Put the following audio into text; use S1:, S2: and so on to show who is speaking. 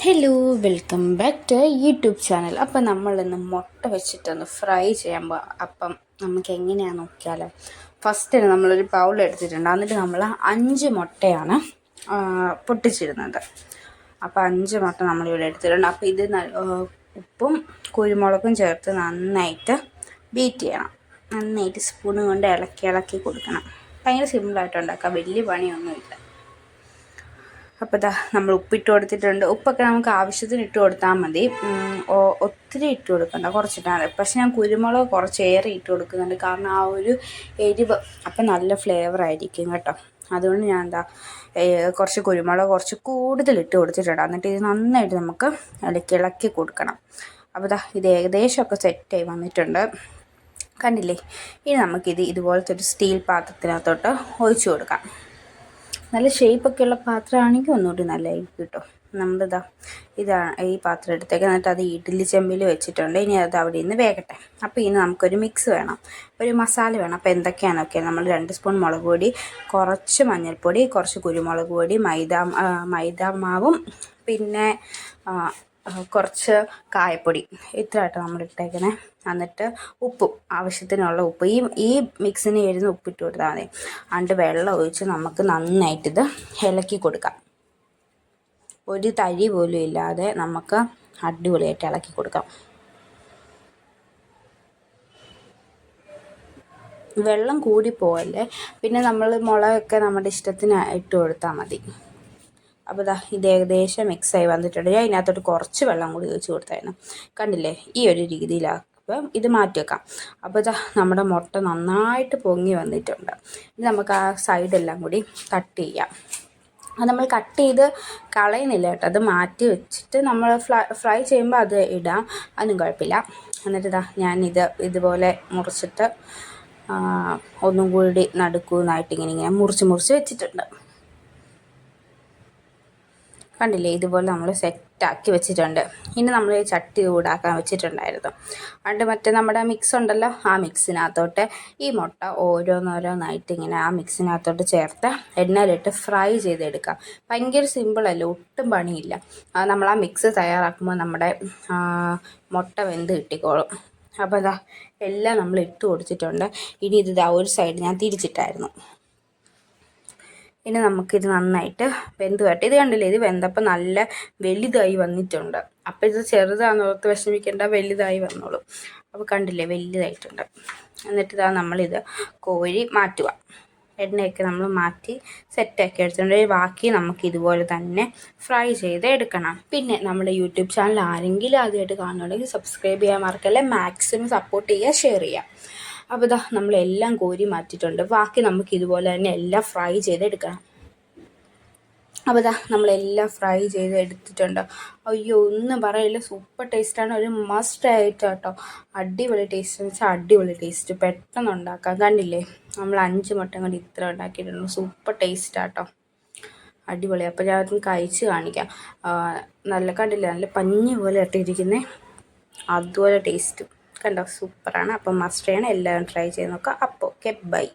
S1: Hello welcome back to YouTube channel അപ്പം നമ്മളിന്ന് മുട്ട വെച്ചിട്ടൊന്ന് ഫ്രൈ ചെയ്യാൻ പോകാം അപ്പം നമുക്ക് എങ്ങനെയാണെന്ന് നോക്കിയാലോ. ഫസ്റ്റ് നമ്മളൊരു ബൗൾ എടുത്തിട്ടുണ്ട്. എന്നിട്ട് നമ്മൾ അഞ്ച് മുട്ടയാണ് പൊട്ടിച്ചിരുന്നത് അപ്പോൾ അഞ്ച് മുട്ട നമ്മളിവിടെ എടുത്തിട്ടുണ്ട്. അപ്പോൾ ഇത് ഉപ്പും കുരുമുളകും ചേർത്ത് നന്നായിട്ട് ബീറ്റ് ചെയ്യണം. നന്നായിട്ട് സ്പൂൺ കൊണ്ട് ഇളക്കി ഇളക്കി കൊടുക്കണം. ഭയങ്കര സിമ്പിളായിട്ട് ഉണ്ടാക്കാം. വലിയ പണിയൊന്നുമില്ല. അപ്പോൾ ഇതാ നമ്മൾ ഉപ്പിട്ട് കൊടുത്തിട്ടുണ്ട്. ഉപ്പൊക്കെ നമുക്ക് ആവശ്യത്തിന് ഇട്ട് കൊടുത്താൽ മതി. ഒത്തിരി ഇട്ട് കൊടുക്കണ്ട. കുറച്ചിട്ടാണ് പക്ഷെ ഞാൻ കുരുമുളക് കുറച്ചേറെ ഇട്ട് കൊടുക്കുന്നുണ്ട്. കാരണം ആ ഒരു എരിവ് അപ്പം നല്ല ഫ്ലേവർ ആയിരിക്കും കേട്ടോ. അതുകൊണ്ട് ഞാൻ എന്താ കുറച്ച് കുരുമുളക് കുറച്ച് കൂടുതൽ ഇട്ട് കൊടുത്തിട്ടുണ്ട്. എന്നിട്ട് ഇത് നന്നായിട്ട് നമുക്ക് ഇളക്കി കൊടുക്കണം. അപ്പോൾ ഇതാ ഇത് ഏകദേശമൊക്കെ സെറ്റായി വന്നിട്ടുണ്ട്. കണ്ടില്ലേ? ഇനി നമുക്കിത് ഇതുപോലത്തെ ഒരു സ്റ്റീൽ പാത്രത്തിനകത്തോട്ട് ഒഴിച്ചു കൊടുക്കാം. നല്ല ഷേപ്പൊക്കെ ഉള്ള പാത്രമാണെങ്കിൽ ഒന്നുകൂടി നല്ലതായിരിക്കും കേട്ടോ. നമ്മളിതാ ഇതാണ് ഈ പാത്രം എടുത്തേക്ക് എന്നിട്ട് അത് ഇഡ്ഡലി ചെമ്പിൽ വെച്ചിട്ടുണ്ട്. ഇനി അത് അവിടെ നിന്ന് വേകട്ടെ. അപ്പോൾ ഇനി നമുക്കൊരു മിക്സ് വേണം. ഒരു മസാല വേണം. അപ്പോൾ എന്തൊക്കെയാണെന്നൊക്കെ നമ്മൾ രണ്ട് സ്പൂൺ മുളക് പൊടി കുറച്ച് മഞ്ഞൾപ്പൊടി കുറച്ച് കുരുമുളക് പൊടി മൈദ മൈദ മാവും പിന്നെ കുറച്ച് കായപ്പൊടി ഇത്രയായിട്ട് നമ്മൾ ഇട്ടേക്കണേ. എന്നിട്ട് ഉപ്പും ആവശ്യത്തിനുള്ള ഉപ്പ്. ഈ ഈ മിക്സിന് വരുന്ന ഉപ്പിട്ട് കൊടുത്താൽ മതി. അണ്ട് വെള്ളം ഒഴിച്ച് നമുക്ക് നന്നായിട്ട് ഇത് ഇളക്കി കൊടുക്കാം. ഒരു തരി പോലും ഇല്ലാതെ നമുക്ക് അടിപൊളിയായിട്ട് ഇളക്കി കൊടുക്കാം. വെള്ളം കൂടി പോവല്ലേ? പിന്നെ നമ്മൾ മുളകൊക്കെ നമ്മുടെ ഇഷ്ടത്തിന് ഇട്ട് കൊടുത്താൽ മതി. അപ്പോൾ ദാ ഇത് ഏകദേശം മിക്സായി വന്നിട്ടുണ്ട്. ഞാൻ ഇതിനകത്തോട്ട് കുറച്ച് വെള്ളം കൂടി ഒഴിച്ച് കൊടുത്തായിരുന്നു കണ്ടില്ലേ? ഈ ഒരു രീതിയിലാക്കുമ്പം ഇത് മാറ്റി വെക്കാം. അപ്പോൾ ഇതാ നമ്മുടെ മുട്ട നന്നായിട്ട് പൊങ്ങി വന്നിട്ടുണ്ട്. ഇനി നമുക്ക് ആ സൈഡെല്ലാം കൂടി കട്ട് ചെയ്യാം. അത് നമ്മൾ കട്ട് ചെയ്ത് കളയുന്നില്ല കേട്ടോ. അത് മാറ്റി വെച്ചിട്ട് നമ്മൾ ഫ്ലൈ ഫ്രൈ ചെയ്യുമ്പോൾ അത് ഇടാം. അതിനും കുഴപ്പമില്ല. എന്നിട്ട് ഇതാ ഇത് ഇതുപോലെ മുറിച്ചിട്ട് ഒന്നും കൂടി നടുക്കുന്നതായിട്ട് ഇങ്ങനെ ഇങ്ങനെ മുറിച്ച് മുറിച്ച് വെച്ചിട്ടുണ്ട്. കണ്ടില്ലേ? ഇതുപോലെ നമ്മൾ സെറ്റാക്കി വെച്ചിട്ടുണ്ട്. ഇനി നമ്മൾ ചട്ടി ചൂടാക്കാൻ വെച്ചിട്ടുണ്ടായിരുന്നു. അതുകൊണ്ട് മറ്റേ നമ്മുടെ മിക്സ് ഉണ്ടല്ലോ ആ മിക്സിനകത്തോട്ട് ഈ മുട്ട ഓരോന്നോരോന്നായിട്ട് ഇങ്ങനെ ആ മിക്സിനകത്തോട്ട് ചേർത്ത് എണ്ണയിലിട്ട് ഫ്രൈ ചെയ്തെടുക്കാം ഭയങ്കര സിമ്പിളല്ല ഒട്ടും പണിയില്ല. നമ്മൾ ആ മിക്സ് തയ്യാറാക്കുമ്പോൾ നമ്മുടെ മുട്ട വെന്ത് കിട്ടിക്കോളും. അപ്പോൾ അതാ എല്ലാം നമ്മൾ ഇട്ട് കൊടുത്തിട്ടുണ്ട്. ഇനി ഇത് ഒരു സൈഡ് ഞാൻ തിരിച്ചിട്ടായിരുന്നു. ഇനി നമുക്കിത് നന്നായിട്ട് വെന്ത് വരട്ടെ. ഇത് കണ്ടില്ലേ? ഇത് വെന്തപ്പോൾ നല്ല വലുതായി വന്നിട്ടുണ്ട്. അപ്പോൾ ഇത് ചെറുതാണെന്ന് ഓർത്ത് വിഷമിക്കേണ്ട വലുതായി വന്നോളൂ. അപ്പോൾ കണ്ടില്ലേ? വലുതായിട്ടുണ്ട്. എന്നിട്ട് ഇതാ നമ്മളിത് കോഴി മാറ്റുക. എണ്ണയൊക്കെ നമ്മൾ മാറ്റി സെറ്റാക്കി എടുത്തിട്ടുണ്ട്. ബാക്കി നമുക്ക് ഇതുപോലെ തന്നെ ഫ്രൈ ചെയ്ത് എടുക്കണം. പിന്നെ നമ്മുടെ യൂട്യൂബ് ചാനൽ ആരെങ്കിലും ആദ്യമായിട്ട് കാണുന്നുണ്ടെങ്കിൽ സബ്സ്ക്രൈബ് ചെയ്യാൻ മറക്കല്ലേ? മാക്സിമം സപ്പോർട്ട് ചെയ്യുക ഷെയർ ചെയ്യുക. അപ്പോൾ ഇതാ നമ്മളെല്ലാം കോരി മാറ്റിയിട്ടുണ്ട്. ബാക്കി നമുക്ക് ഇതുപോലെ തന്നെ എല്ലാം ഫ്രൈ ചെയ്തെടുക്കണം. അപ്പോൾ ഇതാ നമ്മളെല്ലാം ഫ്രൈ ചെയ്ത് എടുത്തിട്ടുണ്ട് അയ്യോ ഒന്നും പറയില്ല. സൂപ്പർ ടേസ്റ്റാണ് ഒരു മസ്റ്റ് ആയിട്ട് കേട്ടോ. അടിപൊളി ടേസ്റ്റ് എന്ന് വെച്ചാൽ അടിപൊളി ടേസ്റ്റ് പെട്ടെന്ന് ഉണ്ടാക്കാം. കണ്ടില്ലേ? നമ്മൾ അഞ്ച് മുട്ട കൊണ്ട് ഇത്ര ഉണ്ടാക്കിയിട്ടുണ്ട്. സൂപ്പർ ടേസ്റ്റ് ആട്ടോ അടിപൊളി. അപ്പോൾ ഞാൻ കഴിച്ച് കാണിക്കാം. നല്ല കണ്ടില്ലേ? നല്ല പഞ്ഞി പോലെ ഇട്ടിരിക്കുന്നേ. അതുപോലെ ടേസ്റ്റ് കണ്ടോ? സൂപ്പറാണ്. അപ്പം മസ്റ്റ് ചെയ്യണം എല്ലാവരും ട്രൈ ചെയ്ത് നോക്കാം അപ്പോൾ ഓക്കെ ബൈ